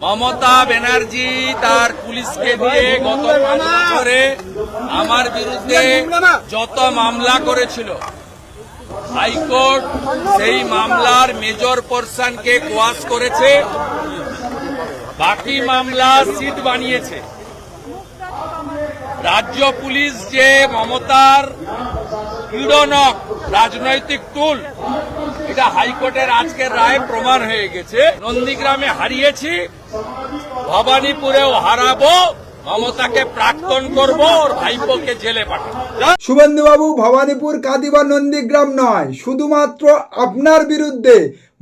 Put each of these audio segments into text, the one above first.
মমতা ব্যানার্জি তার পুলিশকে দিয়ে গত বছরে আমার বিরুদ্ধে যত মামলা করেছিল, হাইকোর্ট সেই মামলার মেজর পোর্শনকে কোয়াশ করেছে, বাকি মামলা সিট বানিয়েছে। রাজ্য পুলিশ যে মমতার পীড়নক রাজনৈতিক টুল, এটা হাইকোর্টের আজকের রায় প্রমাণ হয়ে গেছে। নন্দীগ্রামে হারিয়েছি ভবানীপুরেও হারাবো, মমতাকে প্রাক্তন করব, ওর জেলে পাঠাবো। শুভেন্দুবাবু, ভবানীপুর, কাদিবা, নন্দীগ্রাম নয়। শুধুমাত্র আপনার বিরুদ্ধে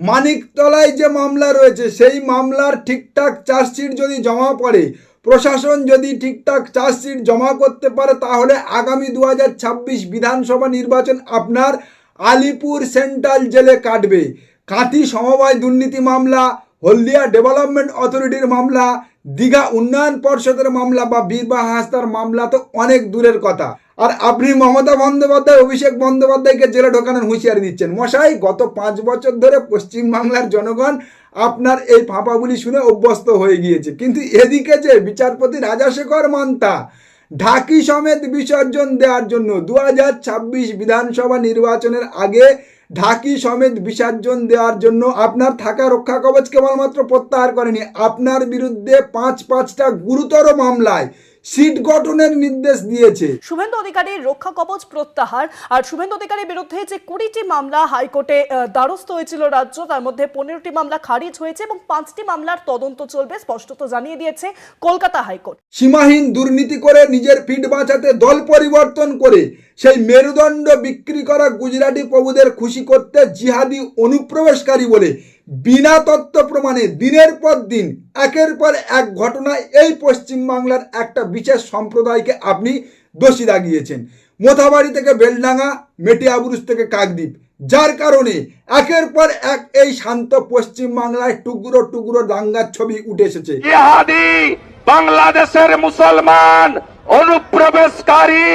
মানিকতলায় যে মামলা রয়েছে, সেই মামলার ঠিকঠাক চার্জশিট যদি জমা পড়ে, প্রশাসন যদি ঠিকঠাক চার্জশিট জমা করতে পারে, তাহলে আগামী দু হাজার ছাব্বিশ বিধানসভা নির্বাচন আপনার আলিপুর সেন্ট্রাল জেলে কাটবে। কাঁথি সমবায় দুর্নীতি মামলা হলদিয়া ডেভেলপমেন্ট অথরিটির মামলা, দীঘা উন্নয়ন পর্ষদের মামলা বা বীরবাহ হাসদার মামলা তো অনেক দূরের কথা। আর আপনি মমতা বন্দ্যোপাধ্যায়, অভিষেক বন্দ্যোপাধ্যায়কে জেলে ঢোকানোর হুঁশিয়ারি দিচ্ছেন। মশাই, গত পাঁচ বছর ধরে পশ্চিমবাংলার জনগণ আপনার এই ফাঁপাগুলি শুনে অভ্যস্ত হয়ে গিয়েছে। কিন্তু এদিকে যে বিচারপতি রাজাশেখর মান্তা ঢাকি সমেত বিসর্জন দেওয়ার জন্য দু হাজার ছাব্বিশ বিধানসভা নির্বাচনের আগে ঢাকি সমেত বিসর্জন দেওয়ার জন্য আপনার থাকা রক্ষা কবচ কেবলমাত্র প্রত্যাহার করেনি। আপনার বিরুদ্ধে পাঁচ পাঁচটা গুরুতর মামলায় সিট গঠনের নির্দেশ দিয়েছে। শুভেন্দু অধিকারীর রক্ষা কবচ প্রত্যাহার আর শুভেন্দু অধিকারীর বিরুদ্ধে যে কুড়িটি মামলা হাইকোর্টে দ্বারস্থ হয়েছিল রাজ্য তার মধ্যে পনেরোটি মামলা খারিজ হয়েছে এবং পাঁচটি মামলার তদন্ত চলবে স্পষ্টত জানিয়ে দিয়েছে কলকাতা হাইকোর্ট। সীমাহীন দুর্নীতি করে নিজের পিঠ বাঁচাতে দল পরিবর্তন করে সেই মেরুদণ্ড বিক্রি করা গুজরাটি প্রভুদের খুশি করতে জিহাদি অনুপ্রবেশকারী বলে বিনা তত্ত্ব প্রমাণে দিনের পর দিন একের পর এক ঘটনায় এই পশ্চিমবাংলার একটা বিশেষ সম্প্রদায়কে আপনি দোষী দাগিয়েছেন। মোথাবাড়ি থেকে বেলডাঙ্গা মেটিয়াবুরুজ থেকে কাকদ্বীপ। যার কারণে একের পর এক এই শান্ত পশ্চিমবাংলায় টুকরো টুকরো দাঙ্গার ছবি উঠে এসেছে। বাংলাদেশের মুসলমান অনুপ্রবেশকারী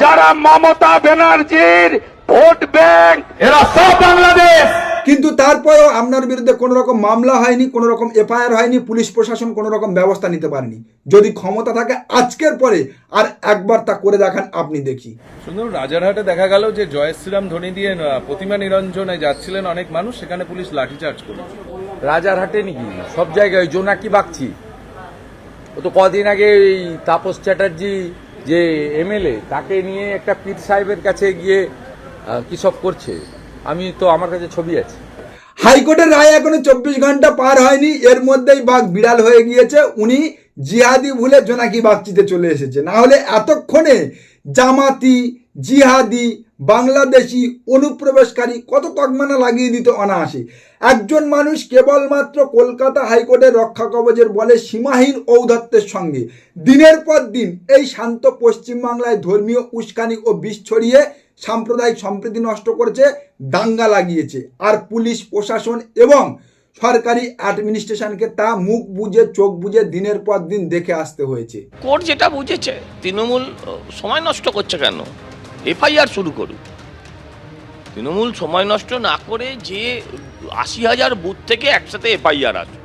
যারা মমতা ব্যানার্জির ভোট ব্যাংক এরা সব বাংলাদেশ! কিন্তু তারপরেও আপনার বিরুদ্ধে কোনো রকম মামলা হয়নি কোনো রকম এফআইআর হয়নি পুলিশ প্রশাসন কোনো রকম ব্যবস্থা নিতে পারেনি। যদি ক্ষমতা থাকে আজকের পরে আর একবার তা করে দেখান আপনি দেখি। সুন্দর রাজারহাটে দেখা গেল যে জয়শ্রীরাম ধ্বনি দিয়ে প্রতিমা নিরঞ্জনে যাচ্ছিলেন অনেক মানুষ সেখানে পুলিশ লাঠিচার্জ করল রাজারহাটে নাকি? সব জায়গায় জোনাকি বাগচি। ও তো কদিন আগে এই তাপস চ্যাটার্জি যে এমএলএ তাকে নিয়ে একটা পীর সাহেবের কাছে গিয়ে কি সব করছে? আমি তো আমার কাছে ছবি আছে। হাইকোর্টের রায় এখনও চব্বিশ ঘণ্টা পার হয়নি, এর মধ্যেই বাঘ বিড়াল হয়ে গিয়েছে, উনি জিহাদি ভুলে জোনাকি বাগচিতে চলে এসেছে। না হলে এতক্ষণে জামাতি, জিহাদি, বাংলাদেশি, অনুপ্রবেশকারী, কত তকমানা লাগিয়ে দিত অনায়াসে। একজন মানুষ কেবলমাত্র কলকাতা হাইকোর্টের রক্ষা কবচের বলে সীমাহীন ঔদ্ধত্যের সঙ্গে। দিনের পর দিন এই শান্ত পশ্চিমবাংলায় ধর্মীয় উস্কানি ও বিষ ছড়িয়ে সাম্প্রদায়িক সম্প্রীতি নষ্ট করেছে, দাঙ্গা লাগিয়েছে। আর পুলিশ, প্রশাসন এবং সরকারি অ্যাডমিনিস্ট্রেশনকে তা মুখ বুজে, চোখ বুজে দিনের পর দিন দেখে আসতে হয়েছে। কোর্ট যেটা বুঝেছে, তৃণমূল সময় নষ্ট করছে কেন? এফআইআর শুরু করুক। তৃণমূল সময় নষ্ট না করে যে আশি হাজার বুথ থেকে একসাথে এফআইআর আছে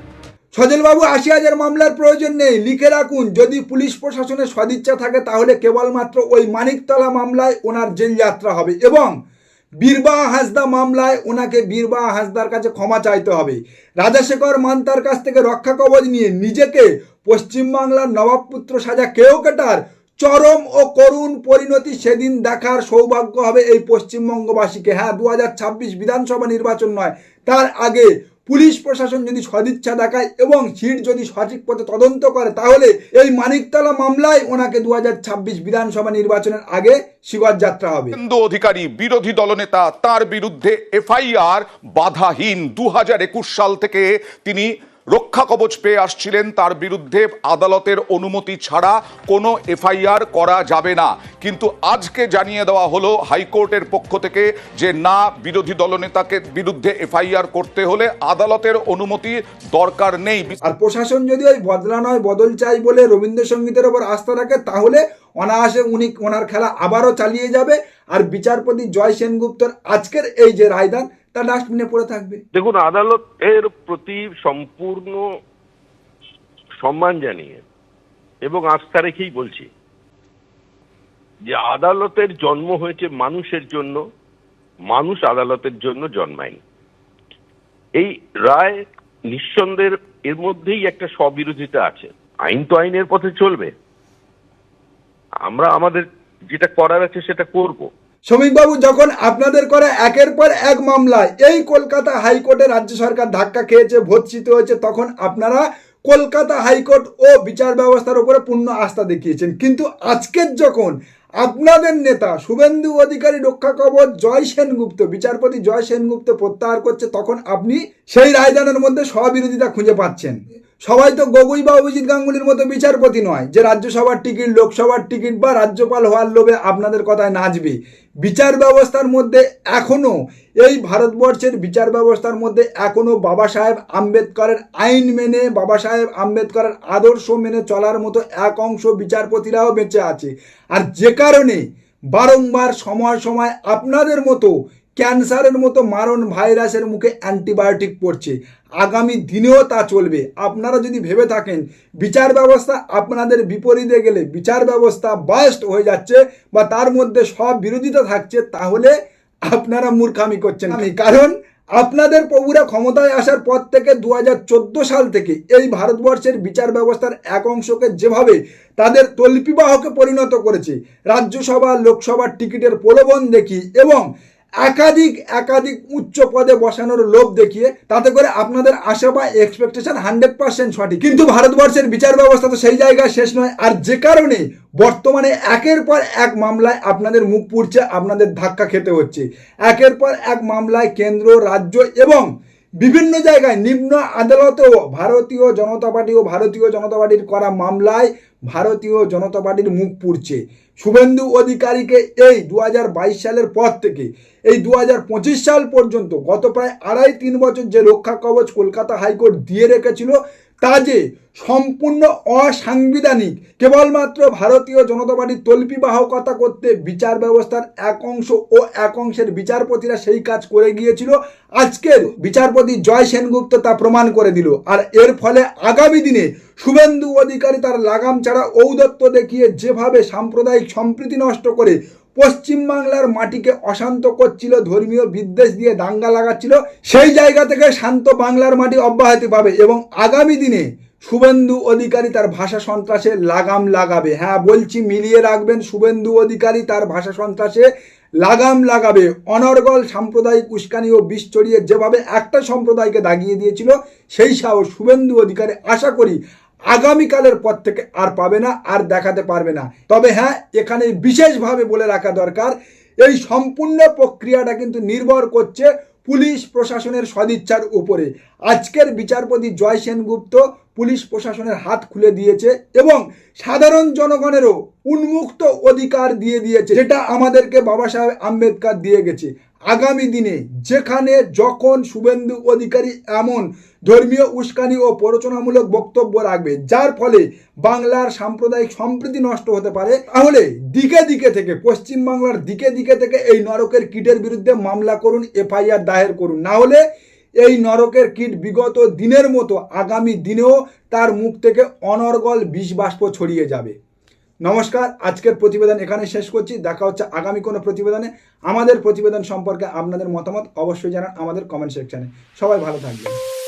সজলবাবু আশি হাজার মামলার প্রয়োজন নেই, লিখে রাখুন। যদি পুলিশ প্রশাসনের সদিচ্ছা থাকে, তাহলে কেবলমাত্র ওই মানিকতলা মামলায় ওনার জেল যাত্রা হবে এবং বীরবাহ হাসদা মামলায় ওনাকে বীরবাহ হাসদার কাছে ক্ষমা চাইতে হবে। রাজাশেখর মান্তার কাছ থেকে রক্ষা কবচ নিয়ে নিজেকে পশ্চিমবাংলার নবাবপুত্র সাজা কেউ কেটার চরম ও করুণ পরিণতি সেদিন দেখার সৌভাগ্য হবে এই পশ্চিমবঙ্গবাসীকে। হ্যাঁ দু হাজার ছাব্বিশ বিধানসভা নির্বাচন নয়, তার আগে পুলিশ প্রশাসন যদি সদিচ্ছা দেখায় এবং সিট যদি সঠিক পথে তদন্ত করে, তাহলে এই মানিকতলা মামলায় ওনাকে দু হাজার ছাব্বিশ বিধানসভা নির্বাচনের আগে শিগর যাত্রা হবে। হিন্দু অধিকারী বিরোধী দলনেতা তার বিরুদ্ধে এফআইআর বাধাহীন। দু হাজার একুশ সাল থেকে তিনি রক্ষা কবচ পেয়ে আসছিলেন তার বিরুদ্ধে আদালতের অনুমতি ছাড়া কোনো এফআইআর করা যাবে না। কিন্তু আজকে জানিয়ে দেওয়া হলো হাইকোর্টের পক্ষ থেকে যে না, বিরোধী দলনেতাকে বিরুদ্ধে এফআইআর করতে হলে আদালতের অনুমতি দরকার নেই। আর প্রশাসন যদি ওই বদলা নয়, বদল চাই বলে রবীন্দ্রসঙ্গীতের ওপর আস্থা রাখে, তাহলে অনায়াসে উনি ওনার খেলা আবারও চালিয়ে যাবে। আর বিচারপতি জয় সেনগুপ্তর আজকের এই যে রায়দান তা ডাস্টবিনে পড়ে থাকবে। দেখুন, আদালত এর প্রতি সম্পূর্ণ সম্মান জানিয়ে এবং আস্থা রেখেই বলছি যে আদালতের জন্ম হয়েছে মানুষের জন্য, মানুষ আদালতের জন্য জন্মায়নি। এই রায় নিঃসন্দেহের এর মধ্যেই একটা স্ববিরোধিতা আছে। আইন তো আইনের পথে চলবে। আমরা আমাদের যেটা করার আছে সেটা করব। শ্রমিকবাবু, যখন আপনাদের করে একের পর এক মামলায় এই কলকাতা হাইকোর্টে রাজ্য সরকার ধাক্কা খেয়েছে ভর্তিত হয়েছে, তখন আপনারা কলকাতা হাইকোর্ট ও বিচার ব্যবস্থার উপরে পূর্ণ আস্থা দেখিয়েছেন। কিন্তু আজকের যখন আপনাদের নেতা শুভেন্দু অধিকারী রক্ষা কবচ, জয় সেনগুপ্ত, বিচারপতি জয় সেনগুপ্ত প্রত্যাহার করছে, তখন আপনি সেই রায়দানের মধ্যে স্ববিরোধিতা খুঁজে পাচ্ছেন। সবাই তো গগৈ বা অভিজিৎ গাঙ্গুলির মতো বিচারপতি নয় যে রাজ্যসভার টিকিট, লোকসভার টিকিট বা রাজ্যপাল হওয়ার লোভে আপনাদের কথায় নাচবে। বিচার ব্যবস্থার মধ্যে এখনও, এই ভারতবর্ষের বিচার ব্যবস্থার মধ্যে এখনও বাবা সাহেব আম্বেদকরের আইন মেনে, বাবা সাহেব আম্বেদকরের আদর্শ মেনে চলার মতো এক অংশ বিচারপতিরাও বেঁচে আছে। আর যে কারণে বারংবার সময় সময় আপনাদের মতো ক্যান্সারের মতো মারণ ভাইরাসের মুখে অ্যান্টিবায়োটিক পড়ছে। আগামী দিনেও তা চলবে। আপনারা যদি ভেবে থাকেন, বিচার ব্যবস্থা আপনাদের বিপরীতে গেলে বিচার ব্যবস্থা বাস্ট হয়ে যাচ্ছে বা তার মধ্যে সব বিরোধিতা থাকছে, তাহলে আপনারা মূর্খামি করছেন আমি। কারণ আপনাদের প্রভুরা ক্ষমতায় আসার পর থেকে দু হাজার চোদ্দ সাল থেকে এই ভারতবর্ষের বিচার ব্যবস্থার এক অংশকে যেভাবে তাদের তল্পিবাহকে পরিণত করেছে, রাজ্যসভা, লোকসভার টিকিটের প্রলোভন দেখি এবং একাধিক একাধিক উচ্চ পদে বসানোর লোভ দেখিয়ে তাতে করে আপনাদের আশা বা এক্সপেকটেশন হান্ড্রেড পার্সেন্ট সঠিক। কিন্তু ভারতবর্ষের বিচার ব্যবস্থা তো সেই জায়গায় শেষ নয়। আর যে কারণে বর্তমানে একের পর এক মামলায় আপনাদের মুখ পুড়ছে, আপনাদের ধাক্কা খেতে হচ্ছে। একের পর এক মামলায় কেন্দ্র, রাজ্য এবং বিভিন্ন জায়গায় নিম্ন আদালতেও ভারতীয় জনতা পার্টি ও ভারতীয় জনতা পার্টির করা মামলায় ভারতীয় জনতা পার্টির মুখ পুড়ছে। শুভেন্দু অধিকারীকে এই দু হাজার বাইশ সালের পর থেকে, এই দু হাজার পঁচিশ সাল পর্যন্ত গত প্রায় আড়াই তিন বছর যে রক্ষা কবচ কলকাতা হাইকোর্ট দিয়ে রেখেছিল, তা যে সম্পূর্ণ অসাংবিধানিক। কেবলমাত্র ভারতীয় জনতা পার্টির তল্পিবাহকতা করতে বিচার ব্যবস্থার এক অংশ ও এক অংশের বিচারপতিরা সেই কাজ করে গিয়েছিল। আজকের বিচারপতি জয় সেনগুপ্ত তা প্রমাণ করে দিল। আর এর ফলে আগামী দিনে শুভেন্দু অধিকারী তার লাগাম ছাড়া ঔদত্ত দেখিয়ে যেভাবে সাম্প্রদায়িক সম্প্রীতি নষ্ট করে পশ্চিমবাংলার মাটিকে অশান্ত করছিল, ধর্মীয় বিদ্বেষ দিয়ে দাঙ্গা লাগাচ্ছিল, সেই জায়গা থেকে শান্ত বাংলার মাটি অব্যাহতি পাবে এবং আগামী দিনে শুভেন্দু অধিকারী তার ভাষা সন্ত্রাসে লাগাম লাগাবে। হ্যাঁ বলছি, মিলিয়ে রাখবেন, শুভেন্দু অধিকারী তার ভাষা সন্ত্রাসে লাগাম লাগাবে। অনর্গল সাম্প্রদায়িক উস্কানি ও বিষ ছড়িয়ে যেভাবে একটা সম্প্রদায়কে দাগিয়ে দিয়েছিল, সেই সাহস শুভেন্দু অধিকারী আশা করি আগামীকালের পর থেকে আর পাবে না, আর দেখাতে পারবে না। তবে হ্যাঁ এখানে বিশেষভাবে বলে রাখা দরকার, এই সম্পূর্ণ প্রক্রিয়াটা কিন্তু নির্ভর করছে পুলিশ প্রশাসনের সদিচ্ছার উপরে। আজকের বিচারপতি জয় সেনগুপ্ত পুলিশ প্রশাসনের হাত খুলে দিয়েছে এবং সাধারণ জনগণেরও উন্মুক্ত অধিকার দিয়ে দিয়েছে, যেটা আমাদেরকে বাবা সাহেব আম্বেদকর দিয়ে গেছে। আগামী দিনে যেখানে যখন শুভেন্দু অধিকারী এমন ধর্মীয় উস্কানি ও প্ররোচনামূলক বক্তব্য রাখবে, যার ফলে বাংলার সাম্প্রদায়িক সম্প্রীতি নষ্ট হতে পারে, তাহলে দিকে দিকে থেকে, পশ্চিমবাংলার দিকে দিকে থেকে এই নরকের কিটের বিরুদ্ধে মামলা করুন, এফআইআর দায়ের করুন। না হলে এই নরকের কীট বিগত দিনের মতো আগামী দিনেও তার মুখ থেকে অনর্গল বিষ বাষ্প ছড়িয়ে যাবে। নমস্কার, আজকের প্রতিবেদন এখানে শেষ করছি। দেখা হচ্ছে আগামী কোনো প্রতিবেদনে। আমাদের প্রতিবেদন সম্পর্কে আপনাদের মতামত অবশ্যই জানান আমাদের কমেন্ট সেকশানে সবাই ভালো থাকবেন।